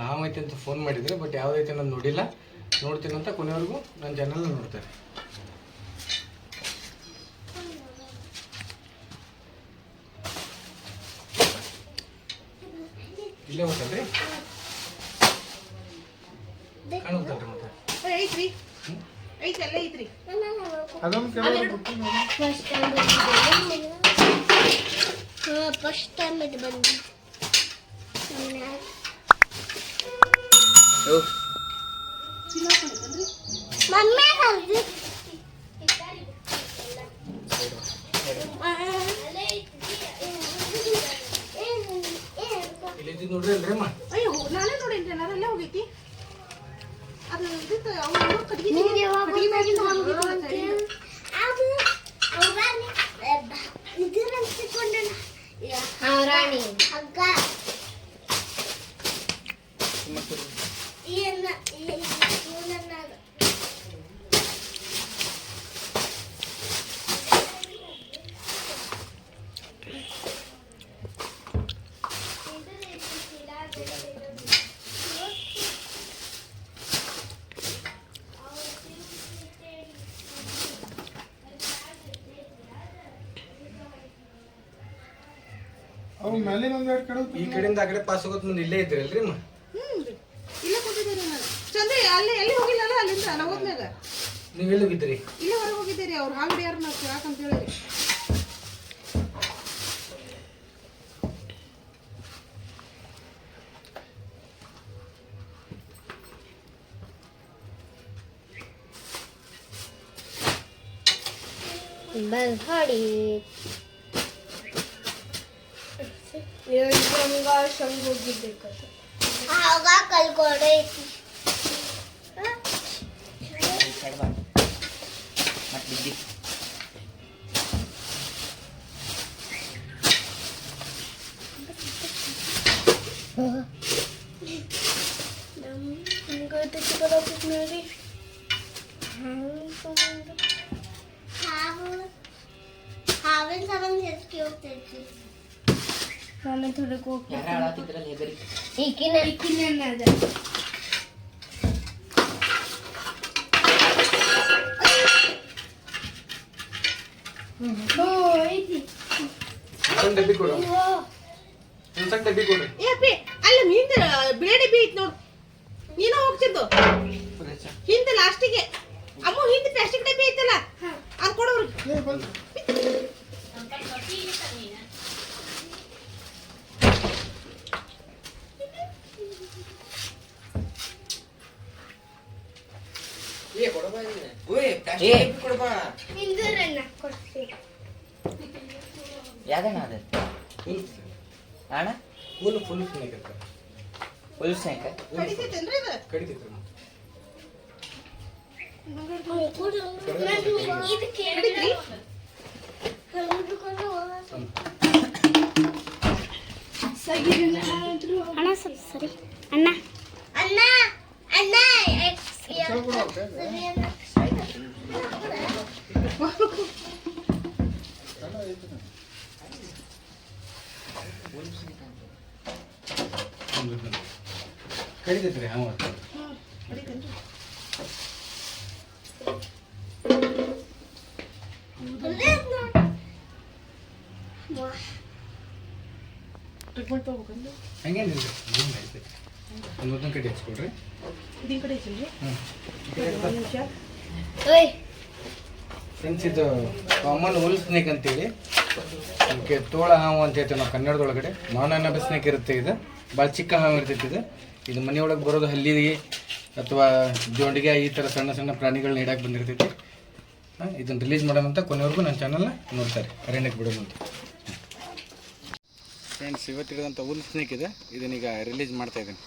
ನಾವೈತೆ ಅಂತ ಫೋನ್ ಮಾಡಿದ್ರೆ ಬಟ್ ಯಾವುದೈತೆ ನಾನು ನೋಡಿಲ್ಲ. ನೋಡ್ತೀನಿ ಅಂತ ಕೊನೆವರೆಗೂ ನನ್ನ ಚಾನಲ್ ನೋಡ್ತಾರೆ. ಇಲ್ಲೇ ಹೋಗ್ತಲ್ರಿ ಕಾಣುತ್ತಲ್ರಿ ಮತ್ತೆ. ಐತ್ರಿ. ಐತಿ ಅಲ್ಲ ಐತ್ರಿ. ಅದೊಂದು ಫಸ್ಟ್ ಟೈಮ್ ಫಸ್ಟ್ ಟೈಮ್ ಇದು ಬಂದು ನೋಡ್ರಿ ಅಲ್ರಿ ಅಮ್ಮ ಅಯ್ಯೋ ನಾನೇ ನೋಡೇನ್ರಿ ನಾನು ಅಲ್ಲೇ ಹೋಗೈತಿ ಅದು ಇದಿತ್ತು ಅವ್ನು ಕಟ್ಗಿ ನಿಂಗೆ ಯಾವಾಗ ಕಟ್ಗಿ ಮ್ಯಾಗಿಂದ ಗೊತ್ತಾಯ್ತು ಹೋಗಿತ್ತು ಅಂತ? ಅದು ಅವ್ರಾಣಿ ಇದನ್ನ ಅನ್ಸಿಕೊಂಡನ ರಾಣಿ ಈ ಕಡೆಯಿಂದ ಆ ಕಡೆ ಪಾಸ್ ಹೋಗೋದ್ ಮುಂದೆ ಇಲ್ಲೇ ಇದ್ರಲ್ರಿ ಅಮ್ಮ? ಹ್ಮ್. ಇಲ್ಲೇ ಕೂತಿದ್ದೀರಿ ನಾನು. ಚಂದ್ರ ಅಲ್ಲಿ ಎಲ್ಲಿ ಹೋಗಿಲ್ಲಲ್ಲ ಅಲ್ಲಿಂದ? ನಾವು ಹೋದ್ಮ್ಯಾಗ. ನೀವು ಎಲ್ಲಿ ಹೋಗಿದ್ರಿ ಇಲ್ಲೇ ಹೊರಗೆ ಹೋಗಿದ್ದೀರಿ ಅವ್ರು. ಅಂಗಡಿ ಯಾರು ನಾವು ಯಾಕಂತ ಹೇಳಿರಿ ಬಲ್ಹಡಿ ಆಗ ಕಲ್ಕೊಡೆ ಐತಿ ಮತ್ತೆ ಬಿದ್ದಿ ಹಾವು ಹಾವಿನ ಸಂಬಂಧ ಹೆಚ್ಚಿಗೆ ಹೋಗ್ತೈತಿ ನಾನು ಥೋಡಕ್ಕೆ ಯಾರ ಹೇಳತ್ತಿದ್ರಲ್ಲ ಹೆದರಿ ಈಕಿನ ಕೊಡ್ರಿ ಏ ಅಪ್ಪಿ ಅಲ್ಲಿ ಹಿಂದೆ ಬಿಳಿ ಡಬ್ಬಿ ಐತಿ ನೋಡು. ನೀನು ಹೋಗ್ತಿದ್ದು? ಹಿಂದೆ ಲಾಸ್ಟಿಗೆ ಅಮ್ಮ ಹಿಂದೆ ಪ್ಲಾಸ್ಟಿಕ್ ಡಬ್ಬಿ ಐತಲ್ಲ? ಅದು ಕೊಡೋರು ಏ ಹಿಂದೂರನ್ನ ಕೊಡ್ತೀನಿ ಯಾವ್ದಣ್ಣ ಅದ ಅಣ್ಣ ಫುಲ್ ಫುಲ್ ಸ್ನೇಕ್ ಇರ್ತಾರೆ ಫುಲ್ ಸ್ನ್ಯಾಕ ಕಡಿತೈತೇನ್ರಿ ಇದು ಕಡಿತೈತ್ರಿ ಅಮ್ಮ. ಇದು ಕೇಳಿದ್ರಿ ಕಲ್ದುಕೊಂಡು ಅಣ್ಣ ಸ್ವಲ್ಪ ಸರಿ ಅಣ್ಣ ಅಣ್ಣ ಅಣ್ಣ ಕಡಿತೈತ್ರಿ ಹಾಂ. ಟ್ರೀಟ್ಮೆಂಟ್ ತಗೋಬೇಕಂದ್ರೆ ಹ್ಞೂ ನಡೀತೈತಿ ಒಂದು ಮತ್ತೊಂದು ಕಡೆ ಹಚ್ಕೊಡ್ರಿ ಇದೀನ್ ಕಡೆ ಐತೇನ್ರಿ ಹ್ಞೂ ಒಂದು ನಿಮಿಷ ಫ್ರೆಂಡ್ಸ್ ಇದು ಕಾಮನ್ ಉಲ್ ಸ್ನೇಕ್ ಅಂತೇಳಿ ಇದಕ್ಕೆ ತೋಳ ಹಾವು ಅಂತ ಹೇಳ್ತೇವೆ ನಾವು ಕನ್ನಡದೊಳಗಡೆ. ಮಾನನ ಸ್ನೇಕ್ ಇರುತ್ತೆ ಇದು. ಭಾಳ ಚಿಕ್ಕ ಹಾವು ಇರ್ತೈತಿ ಇದು. ಇದು ಮನೆಯೊಳಗೆ ಬರೋದು ಹಲ್ಲಿ ಅಥವಾ ಜೋಂಡಿಗೆ ಈ ಥರ ಸಣ್ಣ ಸಣ್ಣ ಪ್ರಾಣಿಗಳನ್ನ ಇಡಕ್ಕೆ ಬಂದಿರ್ತೈತಿ. ಇದನ್ನು ರಿಲೀಸ್ ಮಾಡೋಣ ಅಂತ ಕೊನೆವರೆಗೂ ನನ್ನ ಚಾನಲ್ನ ನೋಡ್ತಾರೆ. ಅರಣ್ಯಕ್ಕೆ ಬಿಡೋಣ ಅಂತ. ಫ್ರೆಂಡ್ಸ್ ಇವತ್ತಿರೋದಂಥ ಉಲ್ ಸ್ನೇಕ್ ಇದೆ. ಇದನ್ನೀಗ ರಿಲೀಸ್ ಮಾಡ್ತಾ ಇದ್ದೀನಿ.